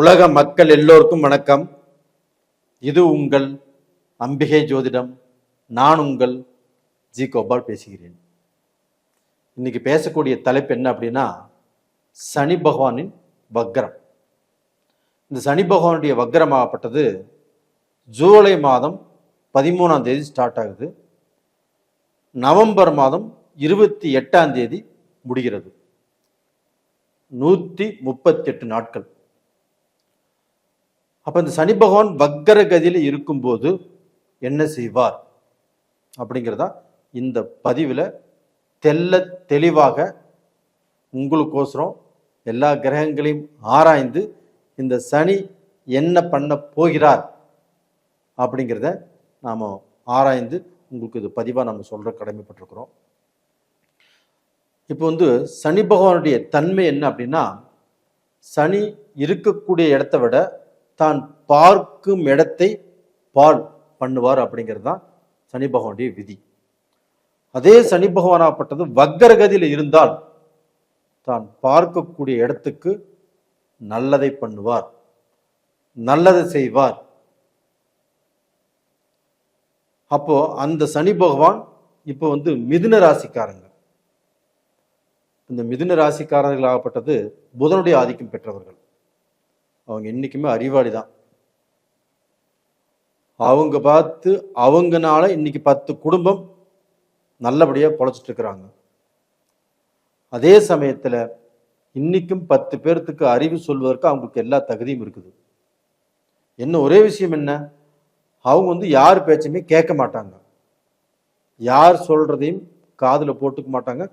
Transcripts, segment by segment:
உலக மக்கள் எல்லோருக்கும் வணக்கம். இது உங்கள் அம்பிகை ஜோதிடம். நான் உங்கள் ஜி கோபால் பேசுகிறேன். இன்னைக்கு பேசக்கூடிய தலைப்பு என்ன அப்படின்னா சனி பகவானின் வக்ரம். இந்த சனி பகவானுடைய வக்ரமாகப்பட்டது ஜூலை மாதம் பதிமூணாம் தேதி ஸ்டார்ட் ஆகுது. நவம்பர் மாதம் இருபத்தி எட்டாம் தேதி முடிகிறது. நூற்றி முப்பத்தெட்டு நாட்கள். அப்போ இந்த சனி பகவான் வக்கர கதியில் இருக்கும்போது என்ன செய்வார்? அப்படிங்கிறதா இந்த பதிவில் தெல்ல தெளிவாக உங்களுக்கோசரம் எல்லா கிரகங்களையும் ஆராய்ந்து இந்த சனி என்ன பண்ண போகிறார் அப்படிங்கிறத நாம் ஆராய்ந்து உங்களுக்கு இது பதிவாக நம்ம சொல்கிற கடமைப்பட்டிருக்கிறோம். இப்போ வந்து சனி பகவானுடைய தன்மை என்ன அப்படின்னா சனி இருக்கக்கூடிய இடத்த விட தான் பார்க்கும் இடத்தை பால் பண்ணுவார் அப்படிங்கிறது தான் சனி பகவானுடைய விதி. அதே சனி பகவானாகப்பட்டது வக்கரகதியில் இருந்தால் தான் பார்க்கக்கூடிய இடத்துக்கு நல்லதை பண்ணுவார் நல்லதை செய்வார். அப்போ அந்த சனி பகவான் இப்போ வந்து மிதுன ராசிக்காரங்க. இந்த மிதுன ராசிக்காரர்களாகப்பட்டது புதனுடைய ஆதிக்கம் பெற்றவர்கள். அவங்க என்றைக்குமே அறிவாளி தான் அவங்க பார்த்து அவங்கனால இன்னைக்கு பத்து குடும்பம் நல்லபடியாக பொழைச்சிட்ருக்குறாங்க அதே சமயத்தில் இன்றைக்கும் பத்து பேர்த்துக்கு அறிவு சொல்வதற்கு அவங்களுக்கு எல்லா தகுதியும் இருக்குது. என்ன ஒரே விஷயம் என்ன? அவங்க வந்து யார் பேச்சுமே கேட்க மாட்டாங்க. யார் சொல்கிறதையும் காதில் போட்டுக்க மாட்டாங்க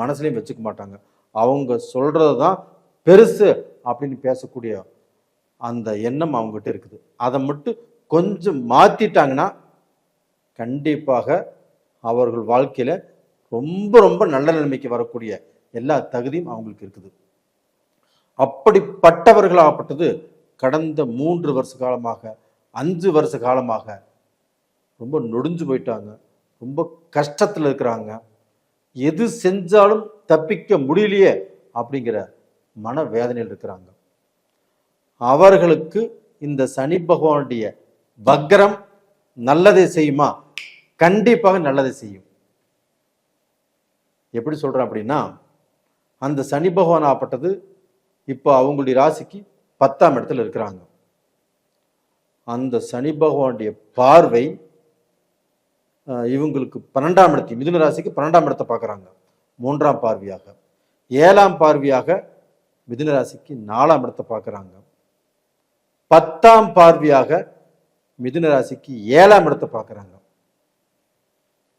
மனசுலையும் வச்சுக்க மாட்டாங்க. அவங்க சொல்கிறது தான் பெருசு அப்படின்னு பேசக்கூடிய அந்த எண்ணம் அவங்ககிட்ட இருக்குது. அதை மட்டும் கொஞ்சம் மாற்றிட்டாங்கன்னா கண்டிப்பாக அவர்கள் வாழ்க்கையில் ரொம்ப ரொம்ப நல்ல நிலைமைக்கு வரக்கூடிய எல்லா தகுதியும் அவங்களுக்கு இருக்குது. அப்படிப்பட்டவர்களாகப்பட்டது கடந்த மூன்று வருஷ காலமாக அஞ்சு வருஷ காலமாக ரொம்ப நொடிஞ்சு போயிட்டாங்க. ரொம்ப கஷ்டத்தில் இருக்கிறாங்க. எது செஞ்சாலும் தப்பிக்க முடியலையே அப்படிங்கிற மன வேதனையில் இருக்கிறாங்க. அவர்களுக்கு இந்த சனி பகவானுடைய வக்ரம் நல்லதை செய்யுமா? கண்டிப்பாக நல்லதை செய்யும். எப்படி சொல்கிறேன் அப்படின்னா அந்த சனி பகவான் ஆப்பட்டது இப்போ அவங்களுடைய ராசிக்கு பத்தாம் இடத்துல இருக்கிறாங்க. அந்த சனி பகவானுடைய பார்வை இவங்களுக்கு பன்னெண்டாம் இடத்தை மிதுன ராசிக்கு பன்னெண்டாம் இடத்தை பார்க்குறாங்க. மூன்றாம் பார்வையாக. ஏழாம் பார்வையாக மிதுன ராசிக்கு நாலாம் இடத்தை பார்க்குறாங்க. பத்தாம் பார்வையாக மிதுன ராசிக்கு ஏழாம் இடத்தை பார்க்குறாங்க.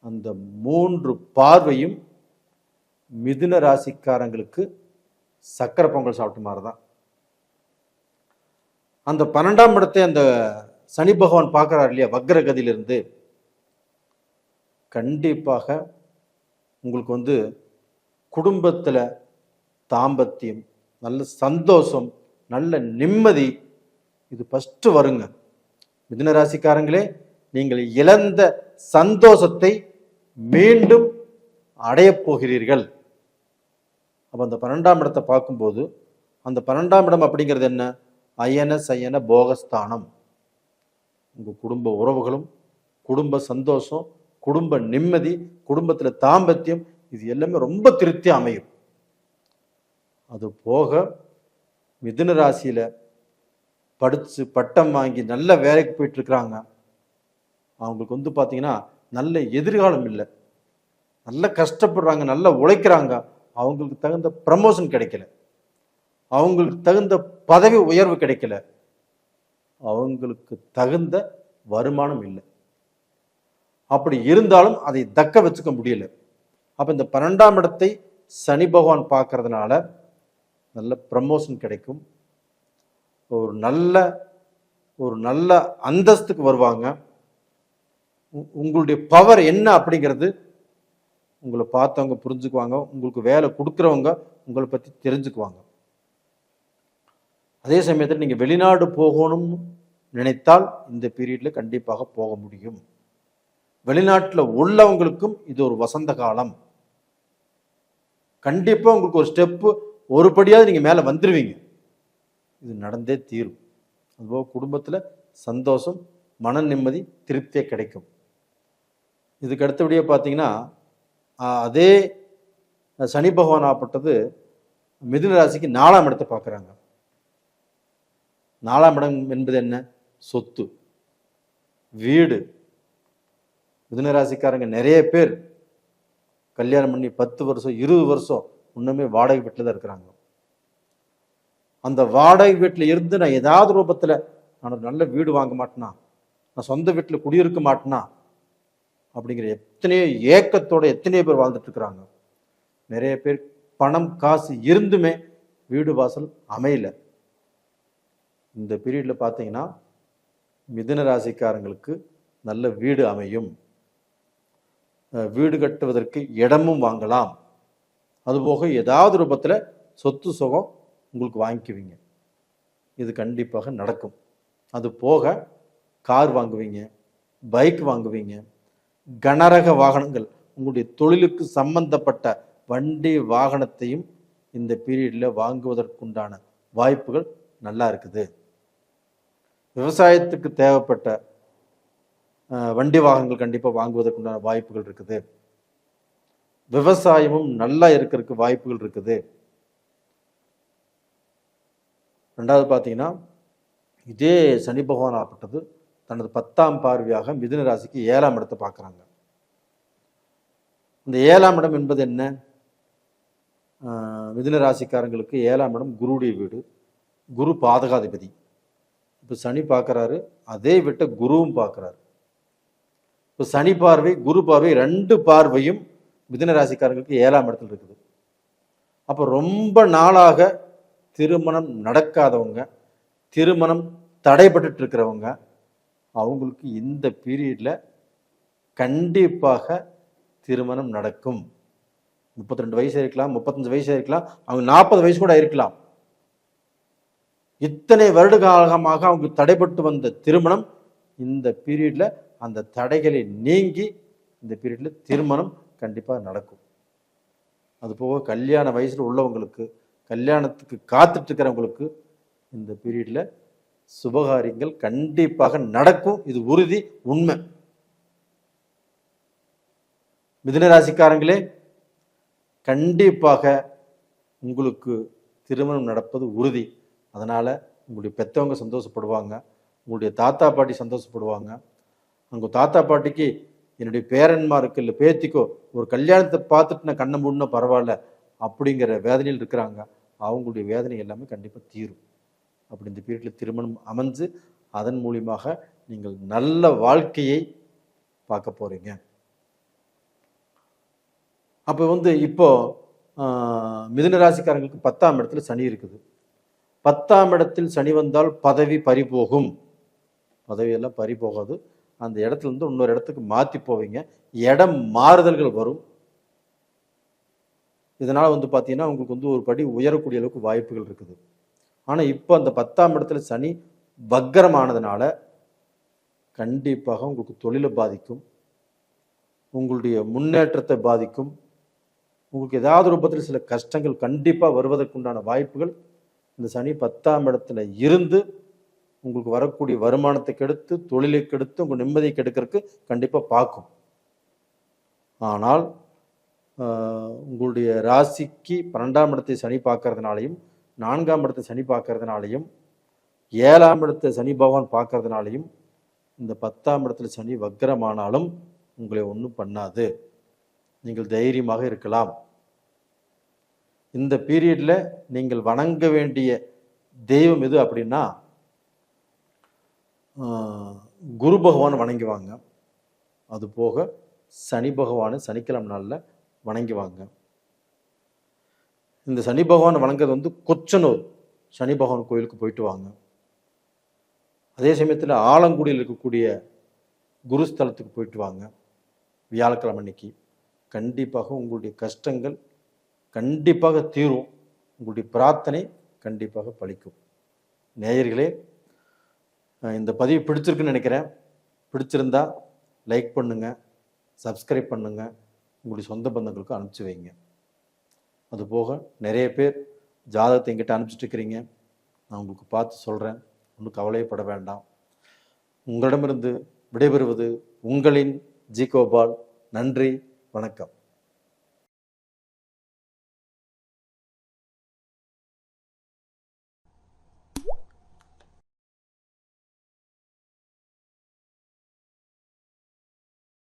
அந்த மூன்று பார்வையும் மிதுன ராசிக்காரங்களுக்கு சக்கரை பொங்கல் சாப்பிட்ட மாதிரி தான் அந்த பன்னெண்டாம் இடத்தை அந்த சனி பகவான் பார்க்குறாரு இல்லையா வக்ரகதியிலிருந்து. கண்டிப்பாக உங்களுக்கு வந்து குடும்பத்தில் தாம்பத்தியம் நல்ல சந்தோஷம் நல்ல நிம்மதி இது ஃபஸ்ட்டு வருங்க. மிதுன ராசிக்காரங்களே நீங்கள் இழந்த சந்தோஷத்தை மீண்டும் அடையப் போகிறீர்கள். அப்போ அந்த பன்னெண்டாம் இடத்தை பார்க்கும்போது அந்த பன்னெண்டாம் இடம் அப்படிங்கிறது என்ன? அயன சயன போகஸ்தானம். உங்கள் குடும்ப உறவுகளும் குடும்ப சந்தோஷம் குடும்ப நிம்மதி குடும்பத்தில் தாம்பத்தியம் இது எல்லாமே ரொம்ப திருப்தி அமையும். அது போக மிதுன ராசியில் படித்து பட்டம் வாங்கி நல்ல வேலைக்கு போயிட்டு இருக்கிறாங்க அவங்களுக்கு வந்து பார்த்தீங்கன்னா நல்ல எதிர்காலம் இல்லை. நல்ல கஷ்டப்படுறாங்க நல்லா உழைக்கிறாங்க. அவங்களுக்கு தகுந்த ப்ரமோஷன் கிடைக்கல. அவங்களுக்கு தகுந்த பதவி உயர்வு கிடைக்கல. அவங்களுக்கு தகுந்த வருமானம் இல்லை. அப்படி இருந்தாலும் அதை தக்க வச்சுக்க முடியல. அப்போ இந்த பன்னெண்டாம் இடத்தை சனி பகவான் பார்க்கறதுனால நல்ல ப்ரமோஷன் கிடைக்கும். ஒரு நல்ல ஒரு நல்ல அந்தஸ்துக்கு வருவாங்க. உ- உங்களுடைய பவர் என்ன அப்படிங்கிறது உங்களை பார்த்தவங்க புரிஞ்சுக்குவாங்க. உங்களுக்கு வேலை கொடுக்குறவங்க உங்களை பற்றி தெரிஞ்சுக்குவாங்க. அதே சமயத்தில் நீங்கள் வெளிநாடு போகணும்னு நினைத்தால் இந்த பீரியடில் கண்டிப்பாக போக முடியும். வெளிநாட்டில் உள்ளவங்களுக்கும் இது ஒரு வசந்த காலம். கண்டிப்பாக உங்களுக்கு ஒரு ஸ்டெப்பு ஒரு படியாவது நீங்கள் மேலே வந்துடுவீங்க இது நடந்தே தீரும். அதுபோக குடும்பத்தில் சந்தோஷம் மன நிம்மதி திருப்தியே கிடைக்கும். இதுக்கு அடுத்தபடியாக பார்த்தீங்கன்னா அதே சனி பகவான் ஆப்பட்டது மிதுன ராசிக்கு நாலாம் இடத்தை பார்க்குறாங்க நாலாம் இடம் என்பது என்ன? சொத்து. வீடு. மிதுன ராசிக்காரங்க நிறைய பேர் கல்யாணம் பண்ணி பத்து வருஷம் இருபது வருஷம் இன்னுமே வாடகை வீட்டில் தான் இருக்கிறாங்க. அந்த வாடகை வீட்டில் இருந்து நான் ஏதாவது ரூபத்தில் நான் ஒரு நல்ல வீடு வாங்க மாட்டேனா? நான் சொந்த வீட்டில் குடியிருக்க மாட்டேனா? அப்படிங்கிற எத்தனையோ ஏக்கத்தோட எத்தனையோ பேர் வாழ்ந்துட்டு இருக்கிறாங்க. நிறைய பேர் பணம் காசு இருந்துமே வீடு வாசல் அமையல. இந்த பீரியடில் பார்த்தீங்கன்னா மிதுன ராசிக்காரங்களுக்கு நல்ல வீடு அமையும். வீடு கட்டுவதற்கு இடமும் வாங்கலாம். அதுபோக ஏதாவது ரூபத்தில் சொத்து சுகம் உங்களுக்கு வாங்கிக்குவீங்க. இது கண்டிப்பாக நடக்கும். அது போக கார் வாங்குவீங்க பைக் வாங்குவீங்க கனரக வாகனங்கள் உங்களுடைய தொழிலுக்கு சம்பந்தப்பட்ட வண்டி வாகனத்தையும் இந்த பீரியடில் வாங்குவதற்குண்டான வாய்ப்புகள் நல்லா இருக்குது. விவசாயத்துக்கு தேவைப்பட்ட வண்டி வாகனங்கள் கண்டிப்பாக வாங்குவதற்குண்டான வாய்ப்புகள் இருக்குது. விவசாயமும் நல்லா இருக்கிறதுக்கு வாய்ப்புகள் இருக்குது. ரெண்டாவது பார்த்தீங்கன்னா இதே சனி பகவான் ஆப்பட்டது தனது பத்தாம் பார்வையாக மிதுன ராசிக்கு ஏழாம் இடத்தை பார்க்குறாங்க. இந்த ஏழாம் இடம் என்பது என்ன? மிதுன ராசிக்காரங்களுக்கு ஏழாம் இடம் குருடைய வீடு குரு பாதகாதிபதி. இப்போ சனி பார்க்குறாரு அதே விட்ட குருவும் பார்க்குறாரு. இப்போ சனி பார்வை குரு பார்வை ரெண்டு பார்வையும் மிதுன ராசிக்காரங்களுக்கு ஏழாம் இடத்துல இருக்குது. அப்போ ரொம்ப நாளாக திருமணம் நடக்காதவங்க திருமணம் தடைபட்டு இருக்கிறவங்க அவங்களுக்கு இந்த பீரியடில் கண்டிப்பாக திருமணம் நடக்கும். முப்பத்தி ரெண்டு வயசு இருக்கலாம் முப்பத்தஞ்சு வயசு இருக்கலாம் அவங்க நாற்பது வயசு கூட இருக்கலாம். இத்தனை வருட காலமாக அவங்க தடைபட்டு வந்த திருமணம் இந்த பீரியடில் அந்த தடைகளை நீங்கி இந்த பீரியடில் திருமணம் கண்டிப்பாக நடக்கும். அதுபோக கல்யாண வயசில் உள்ளவங்களுக்கு கல்யாணத்துக்கு காத்துட்ருக்கிறவங்களுக்கு இந்த பீரியடில் சுபகாரியங்கள் கண்டிப்பாக நடக்கும். இது உறுதி உண்மை. மிதுன ராசிக்காரங்களே கண்டிப்பாக உங்களுக்கு திருமணம் நடப்பது உறுதி. அதனால் உங்களுடைய பெற்றவங்க சந்தோஷப்படுவாங்க உங்களுடைய தாத்தா பாட்டி சந்தோஷப்படுவாங்க. உங்கள் தாத்தா பாட்டிக்கு என்னுடைய பேரன்மாருக்கு இல்லை பேத்திக்கோ ஒரு கல்யாணத்தை பார்த்துட்டு நான் கண்ணை மூடினா பரவாயில்ல அப்படிங்கிற வேதனையில் இருக்கிறாங்க. அவங்களுடைய வேதனை எல்லாமே கண்டிப்பாக தீரும். அப்படி இந்த பீரியடில் திருமணம் அமைஞ்சு அதன் மூலியமாக நீங்கள் நல்ல வாழ்க்கையை பார்க்க போகிறீங்க அப்போ வந்து இப்போ மிதுன ராசிக்காரங்களுக்கு பத்தாம் இடத்துல சனி இருக்குது. பத்தாம் இடத்தில் சனி வந்தால் பதவி பறிபோகும். பதவியெல்லாம் பறி போகாது அந்த இடத்துல இருந்து இன்னொரு இடத்துக்கு மாற்றி போவீங்க. இடம் மாறுதல்கள் வரும். இதனால் வந்து பார்த்தீங்கன்னா உங்களுக்கு வந்து ஒரு படி உயரக்கூடிய அளவுக்கு வாய்ப்புகள் இருக்குது. ஆனால் இப்போ அந்த பத்தாம் இடத்துல சனி வக்கரமானதுனால கண்டிப்பாக உங்களுக்கு தொழிலை பாதிக்கும். உங்களுடைய முன்னேற்றத்தை பாதிக்கும். உங்களுக்கு ஏதாவது ரூபத்தில் சில கஷ்டங்கள் கண்டிப்பாக வருவதற்குண்டான வாய்ப்புகள். இந்த சனி பத்தாம் இடத்துல இருந்து உங்களுக்கு வரக்கூடிய வருமானத்தை கெடுத்து தொழிலை கெடுத்து உங்கள் நிம்மதியை கெடுக்கிறதுக்கு கண்டிப்பாக பார்க்கும். ஆனால் உங்களுடைய ராசிக்கு பன்னெண்டாம் இடத்தை சனி பார்க்கறதுனாலையும் நான்காம் இடத்தை சனி பார்க்கறதுனாலையும் ஏழாம் இடத்தை சனி பகவான் பார்க்கறதுனாலையும் இந்த பத்தாம் இடத்துல சனி வக்கரமானாலும் உங்களை ஒன்றும் பண்ணாது. நீங்கள் தைரியமாக இருக்கலாம். இந்த பீரியடில் நீங்கள் வணங்க வேண்டிய தெய்வம் எது அப்படின்னா குரு பகவான் வணங்குவாங்க. அதுபோக சனி பகவான் சனிக்கிழமை நாளில் வணங்குவாங்க. இந்த சனி பகவான் வணங்குறது வந்து கொச்சனூர் சனி பகவான் கோயிலுக்கு போயிட்டு வாங்க. அதே சமயத்தில் ஆலங்குடியில் இருக்கக்கூடிய குருஸ்தலத்துக்கு போயிட்டு வாங்க. வியாழக்கிழமை அன்னைக்கு. கண்டிப்பாக உங்களுடைய கஷ்டங்கள் கண்டிப்பாக தீரும். உங்களுடைய பிரார்த்தனை கண்டிப்பாக பலிக்கும். நேயர்களே இந்த பதிவு பிடிச்சிருக்குன்னு நினைக்கிறேன். பிடிச்சிருந்தா லைக் பண்ணுங்கள் சப்ஸ்கிரைப் பண்ணுங்கள் உங்களுடைய சொந்த பந்தங்களுக்கு அனுப்பிச்சு வைங்க. அதுபோக நிறைய பேர் ஜாதகத்தை எங்கிட்ட அனுப்பிச்சிட்டு இருக்கிறீங்க. நான் உங்களுக்கு பார்த்து சொல்கிறேன் ஒன்றும் கவலைப்பட வேண்டாம். உங்களிடமிருந்து விடைபெறுவது உங்களின் ஜி கோபால். நன்றி. வணக்கம்.